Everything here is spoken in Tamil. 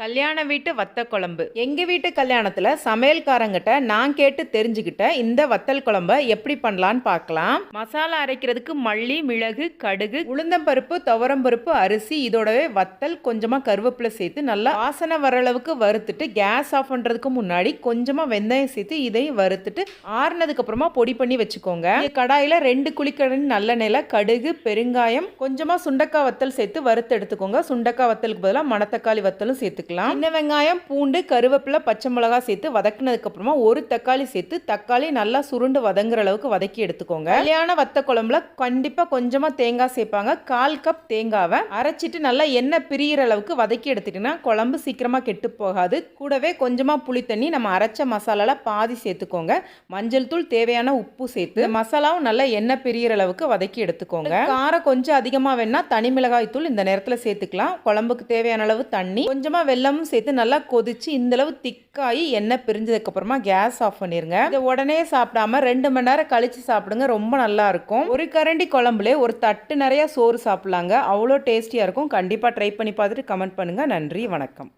கல்யாண வீட்டு வத்த குழம்பு. எங்க வீட்டு கல்யாணத்துல சமையல்காரங்கிட்ட நான் கேட்டு தெரிஞ்சுக்கிட்ட இந்த வத்தல் குழம்ப எப்படி பண்ணலான்னு பார்க்கலாம் மசாலா அரைக்கிறதுக்கு மல்லி மிளகு கடுகு உளுந்தம்பருப்பு துவரம்பருப்பு அரிசி இதோடவே வத்தல் கொஞ்சமா கருவேப்பிலை சேர்த்து நல்லா வாசனை வர அளவுக்கு வறுத்துட்டு கேஸ் ஆஃப் பண்றதுக்கு முன்னாடி கொஞ்சமா வெந்தயம் சேர்த்து இதையும் வறுத்துட்டு ஆறுனதுக்கு அப்புறமா பொடி பண்ணி வச்சுக்கோங்க. கடாயில ரெண்டு குழிக்கடை நல்லெண்ணெயில கடுகு பெருங்காயம் கொஞ்சமா சுண்டக்காய் வத்தல் சேர்த்து வறுத்து எடுத்துக்கோங்க. சுண்டக்காய் வத்தலுக்கு பதிலாக மணத்தக்காளி வத்தலும் சேர்த்துக்கலாம் சின்ன வெங்காயம் பூண்டு கருவேப்பிலை பச்சை மிளகாய் சேர்த்து வதக்குனதுக்கு அப்புறமா ஒரு தக்காளி சேர்த்து தக்காளி நல்லா சுருண்டு வதங்குற அளவுக்கு வதக்கி எடுத்துக்கோங்க. கல்யாண வத்த குழம்புல கண்டிப்பா கொஞ்சமா தேங்காய் சேர்ப்பாங்க. கால் கப் தேங்காவை அரைச்சிட்டு நல்லா எண்ணெய் பிரியிற அளவுக்கு வதக்கி எடுத்துட்டீங்கன்னா குழம்பு சீக்கிரமா கெட்டு போகாது. கூடவே கொஞ்சமா புளி தண்ணி நம்ம அரைச்ச மசாலால பாதி சேர்த்துக்கோங்க. மஞ்சள் தூள் தேவையான உப்பு சேர்த்து மசாலாவும் நல்லா எண்ணெய் பிரியிற அளவுக்கு வதக்கி எடுத்துக்கோங்க. காரம் கொஞ்சம் அதிகமா வேணா தனி மிளகாய் தூள் இந்த நேரத்துல சேர்த்துக்கலாம். குழம்புக்கு தேவையான அளவு தண்ணி கொஞ்சமா எல்லாமும் சேர்த்து நல்லா கொதிச்சு இந்தளவு திக்காகி எண்ணெய் பிரிஞ்சதுக்கு அப்புறமா கேஸ் ஆஃப் பண்ணிருங்க. இதை உடனே சாப்பிடாம ரெண்டு மணி நேரம் கழிச்சு சாப்பிடுங்க ரொம்ப நல்லா இருக்கும். ஒரு கரண்டி குழம்புல ஒரு தட்டு நிறைய சோறு சாப்பிடலாங்க. அவ்வளோ டேஸ்டியா இருக்கும். கண்டிப்பா ட்ரை பண்ணி பார்த்துட்டு கமெண்ட் பண்ணுங்க. நன்றி வணக்கம்.